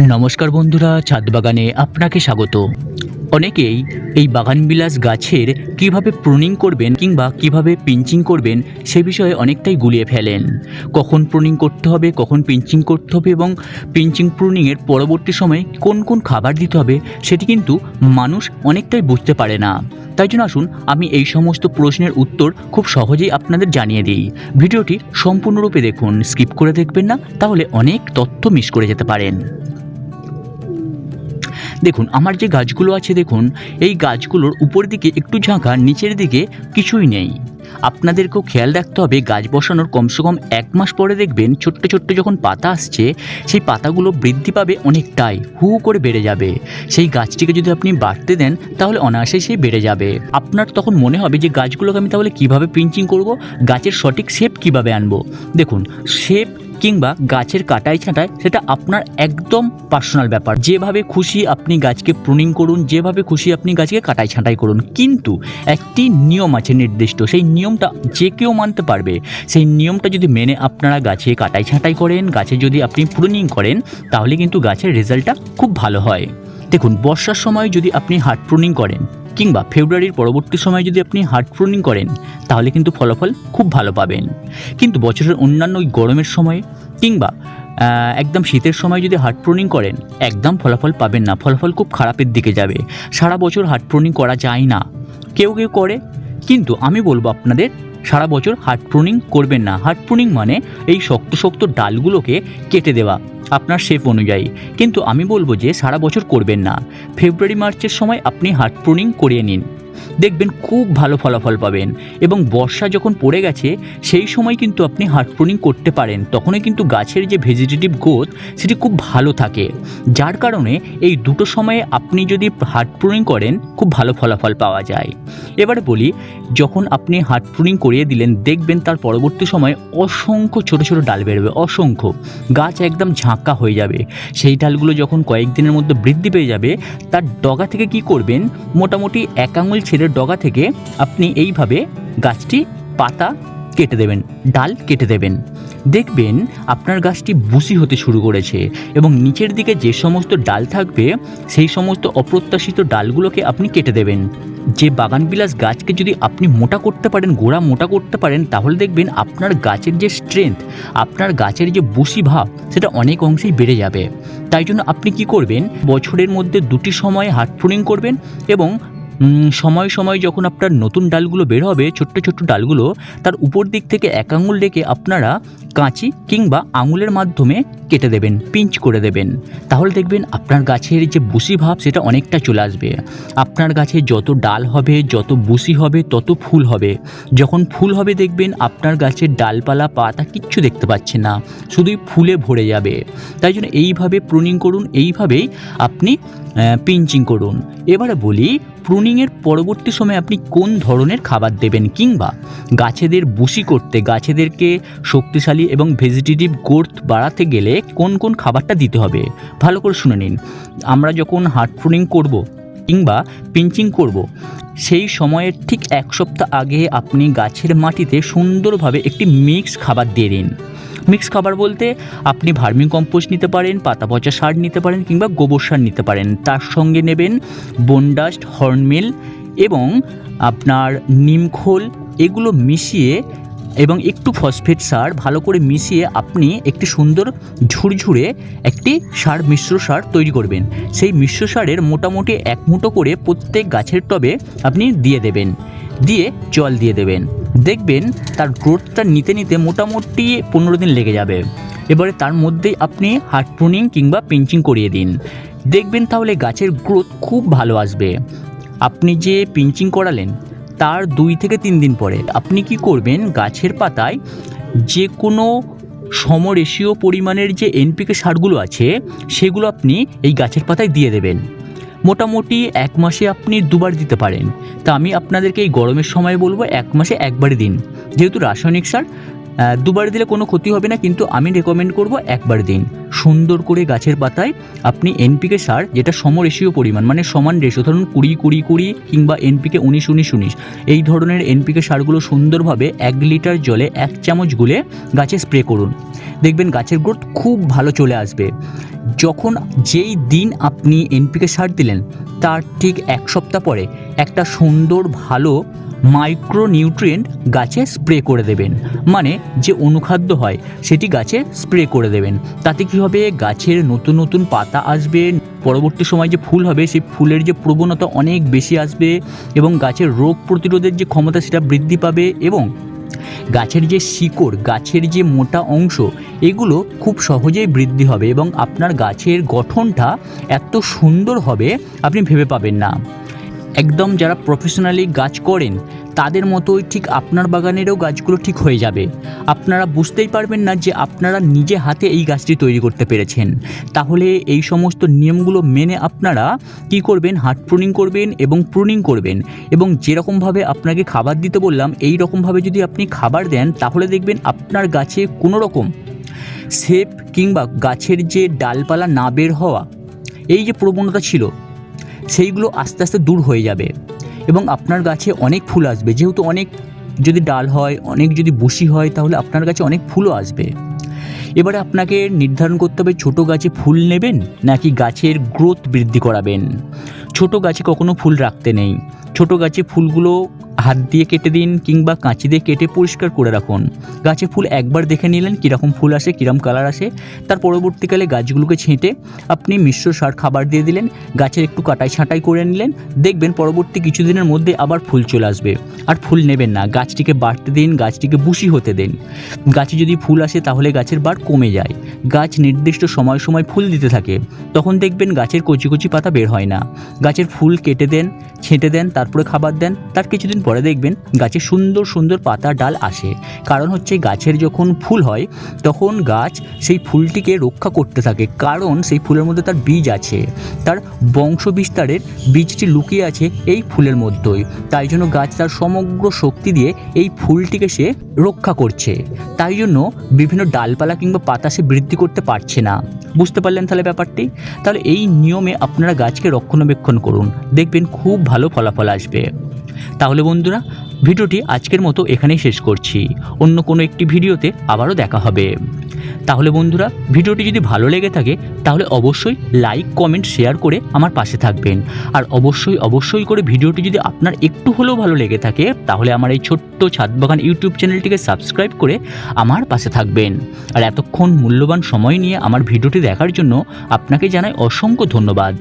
নমস্কার বন্ধুরা ছাদ বাগানে আপনাকে স্বাগত। অনেকেই এই বাগানবিলাস গাছের কীভাবে প্রুনিং করবেন কিংবা কীভাবে পিঞ্চিং করবেন সে বিষয়ে অনেকটাই গুলিয়ে ফেলেন। কখন প্রুনিং করতে হবে, কখন পিঞ্চিং করতে হবে এবং পিঞ্চিং প্রুনিংয়ের পরবর্তী সময়ে কোন কোন খাবার দিতে হবে সেটি কিন্তু মানুষ অনেকটাই বুঝতে পারে না। তাই জন্য আসুন আমি এই সমস্ত প্রশ্নের উত্তর খুব সহজেই আপনাদের জানিয়ে দিই। ভিডিওটি সম্পূর্ণরূপে দেখুন, স্কিপ করে দেখবেন না, তাহলে অনেক তথ্য মিস করে যেতে পারেন। দেখুন, আমার যে গাছগুলো আছে, দেখুন, এই গাছগুলোর উপর দিকে একটু ঝাঁকা, নিচের দিকে কিছুই নেই। আপনাদেরকেও খেয়াল রাখতে হবে, গাছ বসানোর কমসে কম এক মাস পরে দেখবেন ছোট্ট ছোট্ট যখন পাতা আসছে, সেই পাতাগুলো বৃদ্ধি পাবে অনেকটাই, হু করে বেড়ে যাবে। সেই গাছটিকে যদি আপনি বাড়তে দেন, তাহলে অনায়াসে সেই বেড়ে যাবে। আপনার তখন মনে হবে যে, গাছগুলোকে আমি তাহলে কীভাবে পিঞ্চিং করব, গাছের সঠিক শেপ কীভাবে আনব? দেখুন, শেপ কিংবা গাছের কাটাই ছাঁটাই, সেটা আপনার একদম পার্সোনাল ব্যাপার। যেভাবে খুশি আপনি গাছকে প্রুনিং করুন, যেভাবে খুশি আপনি গাছকে কাটাই ছাঁটাই করুন, কিন্তু একটি নিয়ম আছে নির্দিষ্ট, সেই নিয়মটা যে কেউ মানতে পারবে। সেই নিয়মটা যদি মেনে আপনারা গাছে কাটাই ছাঁটাই করেন, গাছে যদি আপনি প্রুনিং করেন, তাহলে কিন্তু গাছের রেজাল্টটা খুব ভালো হয়। দেখুন, বর্ষার সময় যদি আপনি হার্ড প্রুনিং করেন কিংবা ফেব্রুয়ারির পরবর্তী সময় যদি আপনি হার্ড প্রুনিং করেন, তাহলে কিন্তু ফলাফল খুব ভালো পাবেন। কিন্তু বছরের অন্যান্য ওই গরমের সময় কিংবা একদম শীতের সময় যদি হার্ড প্রুনিং করেন, একদম ফলাফল পাবেন না। ফলাফল খুব খারাপের দিকে যাবে। সারা বছর হার্ড প্রুনিং করা যায় না। কেউ কেউ করে কিন্তু আমি বলব আপনাদের, সারা বছর হার্ড প্রুনিং করবেন না। হার্ড প্রুনিং মানে এই শক্ত শক্ত ডালগুলোকে কেটে দেওয়া আপনার শেপ অনুযায়ী। কিন্তু আমি বলব যে, সারা বছর করবেন না। ফেব্রুয়ারি, মার্চের সময় আপনি হার্ড প্রুনিং করিয়ে নিন। দেখবেন খুব ভালো ফলাফল পাবেন। এবং বর্ষা যখন পড়ে গেছে, সেই সময় কিন্তু আপনি হার্ড প্রুনিং করতে পারেন। তখনই কিন্তু গাছের যে ভেজিটেটিভ গ্রোথ সেটি খুব ভালো থাকে। যার কারণে এই দুটো সময়ে আপনি যদি হার্ড প্রুনিং করেন, খুব ভালো ফলাফল পাওয়া যায়। এবারে বলি, যখন আপনি হার্ড প্রুনিং করিয়ে দিলেন, দেখবেন তার পরবর্তী সময়ে অসংখ্য ছোট ছোট ডাল বেরোবে, অসংখ্য। গাছ একদম ঝাঁকা হয়ে যাবে। সেই ডালগুলো যখন কয়েকদিনের মধ্যে বৃদ্ধি পেয়ে যাবে, তার ডগা থেকে কি করবেন? মোটামুটি এক আঙুল ছেড়ে ডগা থেকে আপনি এইভাবে গাছটি পাতা কেটে দেবেন, ডাল কেটে দেবেন। দেখবেন আপনার গাছটি বুসি হতে শুরু করেছে এবং নিচের দিকে যে সমস্ত ডাল থাকবে, সেই সমস্ত অপ্রত্যাশিত ডালগুলোকে আপনি কেটে দেবেন। যে বাগানবিলাস গাছকে যদি আপনি মোটা করতে পারেন, গোড়া মোটা করতে পারেন, তাহলে দেখবেন আপনার গাছের যে স্ট্রেংথ আপনার গাছের যে বুসি ভাব, সেটা অনেক অংশেই বেড়ে যাবে। তাই জন্য আপনি কি করবেন, বছরের মধ্যে দুটি সময় হার্ড প্রুনিং করবেন এবং সময় সময় যখন আপনার নতুন ডালগুলো বের হবে, ছোট্ট ছোট্ট ডালগুলো, তার উপর দিক থেকে এক আঙুল ডেকে আপনারা কাঁচি কিংবা আঙুলের মাধ্যমে কেটে দেবেন, পিঞ্চ করে দেবেন। তাহলে দেখবেন আপনার গাছের যে বুসি ভাব, সেটা অনেকটা চলে আসবে। আপনার গাছে যত ডাল হবে, যত বুসি হবে, তত ফুল হবে। যখন ফুল হবে, দেখবেন আপনার গাছের ডালপালা, পাতা কিচ্ছু দেখতে পাচ্ছে না। শুধুই ফুলে ভরে যাবে। তাই জন্য এইভাবে প্রুনিং করুন, এইভাবেই আপনি পিঞ্চিং করুন। এবারে বলি প্রুনিংয়ের পরবর্তী সময় আপনি কোন ধরনের খাবার দেবেন? কিংবা গাছেদের বুসি করতে, গাছেদেরকে শক্তিশালী এবং ভেজিটেটিভ গ্রোথ বাড়াতে গেলে কোন কোন খাবারটা দিতে হবে? ভালো করে শুনে নিন। আমরা যখন হার্ড করব কিংবা পিঞ্চিং করব, সেই সময়ের ঠিক এক সপ্তাহ আগে আপনি গাছের মাটিতে সুন্দরভাবে একটি মিক্স খাবার দিয়ে দিন। মিক্স খাবার বলতে আপনি ভার্মিং কম্পোস্ট নিতে পারেন, পাতা পচা সার নিতে পারেন কিংবা গোবর সার নিতে পারেন। তার সঙ্গে নেবেন বনডাস্ট হর্নমিল এবং আপনার নিমখোল এগুলো মিশিয়ে এবং একটু ফসফেট সার ভালো করে মিশিয়ে আপনি একটি সুন্দর ঝুরঝুরে একটি সার, মিশ্র সার তৈরি করবেন। সেই মিশ্র সারের মোটামুটি এক মুঠো করে প্রত্যেক গাছের টবে আপনি দিয়ে দেবেন। দিয়ে জল দিয়ে দেবেন। দেখবেন তার গ্রোথটা নিতে নিতে মোটামুটি পনেরো দিন লেগে যাবে। এবারে তার মধ্যেই আপনি হার্ড প্রুনিং কিংবা পিঞ্চিং করিয়ে দিন। দেখবেন তাহলে গাছের গ্রোথ খুব ভালো আসবে। আপনি যে পিঞ্চিং করালেন তার দুই থেকে তিন দিন পরে। আপনি কি করবেন, গাছের পাতায় যে কোনো সমরেশীয় পরিমাণের যে এনপিকে সারগুলো আছে, সেগুলো আপনি এই গাছের পাতায় দিয়ে দেবেন। মোটামুটি এক মাসে আপনি দুবার দিতে পারেন। তা আমি আপনাদেরকে এই গরমের সময় বলব, এক মাসে একবারই দিন। যেহেতু রাসায়নিক সার দুবার দিলে কোনো ক্ষতি হবে না, কিন্তু আমি রেকমেন্ড করব একবার দিন। সুন্দর করে গাছের পাতায় আপনি এনপিকে সার, যেটা সমরেশীয় পরিমাণ মানে সমান রেশিও ধরুন কুড়ি কুড়ি কুড়ি কিংবা এনপিকে উনিশ উনিশ উনিশ। এই ধরনের এনপিকে সারগুলো সুন্দরভাবে এক লিটার জলে এক চামচ গুলে গাছে স্প্রে করুন। দেখবেন গাছের গ্রোথ খুব ভালো চলে আসবে। যখন যেই দিন আপনি এনপিকে সার দিলেন, তার ঠিক এক সপ্তাহ পরে একটা সুন্দর, ভালো মাইক্রো নিউট্রিয়েন্ট গাছে স্প্রে করে দেবেন। মানে যে অনুখাদ্য হয়, সেটি গাছে স্প্রে করে দেবেন। তাতে কী হবে? গাছের নতুন নতুন পাতা আসবে। পরবর্তী সময় যে ফুল হবে, সেই ফুলের যে প্রবণতা অনেক বেশি আসবে এবং গাছের রোগ প্রতিরোধের যে ক্ষমতা, সেটা বৃদ্ধি পাবে এবং গাছের যে শিকড়, গাছের যে মোটা অংশ, এগুলো খুব সহজেই বৃদ্ধি হবে এবং আপনার গাছের গঠনটা এত সুন্দর হবে, আপনি ভেবে পাবেন না। একদম যারা প্রফেশনালি গাছ করেন, তাদের মতোই ঠিক আপনার বাগানেরও গাছগুলো ঠিক হয়ে যাবে। আপনারা বুঝতেই পারবেন না যে আপনারা নিজে হাতে এই গাছটি তৈরি করতে পেরেছেন। তাহলে এই সমস্ত নিয়মগুলো মেনে আপনারা কি করবেন? হার্ট প্রুনিং করবেন এবং প্রুনিং করবেন। এবং যেরকমভাবে আপনাকে খাবার দিতে বললাম, এই রকমভাবে যদি আপনি খাবার দেন, তাহলে দেখবেন আপনার গাছে কোনো রকম সেপ কিংবা গাছের যে ডালপালা না বের হওয়া, এই যে প্রবণতা ছিল সেইগুলো আস্তে আস্তে দূর হয়ে যাবে। এবং আপনার গাছে অনেক ফুল আসবে। যেহেতু অনেক যদি ডাল হয়, অনেক যদি বসি হয়, তাহলে আপনার গাছে অনেক ফুলও আসবে। এবারে আপনাকে নির্ধারণ করতে হবে, ছোটো গাছে ফুল নেবেন নাকি গাছের গ্রোথ বৃদ্ধি করাবেন? ছোট গাছে কখনো ফুল রাখতে নেই। ছোট গাছে ফুলগুলো হাত দিয়ে কেটে দিন কিংবা কাঁচি দিয়ে কেটে পরিষ্কার করে রাখুন। গাছে ফুল একবার দেখে নিলেন কীরকম ফুল আসে, কীরকম কালার আসে। তার পরবর্তীকালে গাছগুলোকে ছেঁটে আপনি মিশ্র সার খাবার দিয়ে দিলেন, গাছের একটু কাটাই ছাঁটাই করে নিলেন। দেখবেন পরবর্তী কিছুদিনের মধ্যে আবার ফুল চলে আসবে। আর ফুল নেবেন না, গাছটিকে বাড়তে দিন, গাছটিকে বুশি হতে দিন। গাছে যদি ফুল আসে তাহলে গাছের বার কমে যায়। গাছ নির্দিষ্ট সময় সময় ফুল দিতে থাকে। তখন দেখবেন গাছের কচি কচি পাতা বের হয় না। গাছের ফুল কেটে দেন, ছেঁটে দেন, তারপরে খাবার দেন, তার কিছুদিন পরে দেখবেন গাছে সুন্দর সুন্দর পাতা ডাল আসে। কারণ হচ্ছে গাছের যখন ফুল হয়, তখন গাছ সেই ফুলটিকে রক্ষা করতে থাকে। কারণ সেই ফুলের মধ্যে তার বীজ আছে। তার বংশ বিস্তারের বীজটি লুকিয়ে আছে এই ফুলের মধ্যেই। তাই জন্য গাছ তার সমগ্র শক্তি দিয়ে এই ফুলটিকে সে রক্ষা করছে। তাই জন্য বিভিন্ন ডালপালা কিংবা পাতা সে বৃদ্ধি করতে পারছে না। বুঝতে পারলেন তাহলে ব্যাপারটি? তাহলে এই নিয়মে আপনারা গাছকে রক্ষণাবেক্ষণ করুন। দেখবেন খুব ভালো ফলাফল আসবে। তাহলে বন্ধুরা, ভিডিওটি আজকের মতো এখানেই শেষ করছি। অন্য কোনো একটি ভিডিওতে আবারও দেখা হবে। তাহলে বন্ধুরা, ভিডিওটি যদি ভালো লেগে থাকে, তাহলে অবশ্যই লাইক, কমেন্ট, শেয়ার করে আমার পাশে থাকবেন। আর অবশ্যই অবশ্যই করে ভিডিওটি যদি আপনার একটু হলেও ভালো লেগে থাকে, তাহলে আমার এই ছোট্ট ছাদ বাগান ইউটিউব চ্যানেলটিকে সাবস্ক্রাইব করে আমার পাশে থাকবেন। আর এতক্ষণ মূল্যবান সময় নিয়ে আমার ভিডিওটি দেখার জন্য আপনাকে জানাই অসংখ্য ধন্যবাদ।